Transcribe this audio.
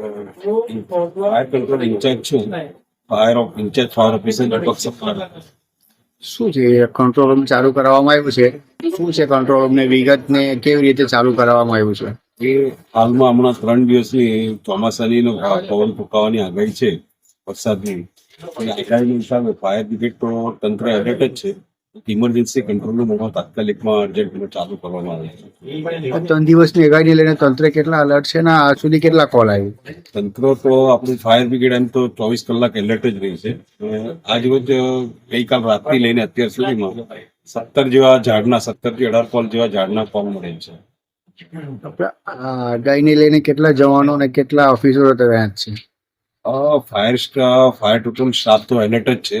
Fire control in charge છું fire in-charge fire officer Deepak શું છે કંટ્રોલ રૂમ ચાલુ કરવામાં આવ્યું છે? શું છે કંટ્રોલ રૂમ ને વિગત ને કેવી રીતે ચાલુ કરવામાં આવ્યું છે? એ હાલમાં હમણાં ત્રણ દિવસની ચોમાસાની પવન ફૂંકાવાની આગાહી છે વરસાદની. આગાહીના હિસાબે ફાયર બ્રિગેડ તો તંત્ર એલર્ટ જ છે. ઇમરજન્સી કંટ્રોલ રૂમ તાત્કાલિકમાં અર્જન્ટમાં ચાલુ કરવામાં આવે છે. ત્રણ દિવસની આગાહીને લઈને તંત્ર કેટલા અલર્ટ છે ને આ સુધી કેટલા કોલ આવ્યું? તંત્ર તો આપણું ફાયર બ્રિગેડ એમ તો ચોવીસ કલાક એલર્ટ જ રહી છે. અને આજ રોજ ગઈકાલ રાતથી લઈને અત્યાર સુધીમાં સત્તર જેવા ઝાડના સત્તરથી અઢાર કોલ જેવા ઝાડના કોલ મળે છે. આગાહીને લઈને કેટલા જવાનો અને કેટલા ઓફિસરો તૈયાર છે? Fire staff fire total staff તો એલર્ટ જ છે.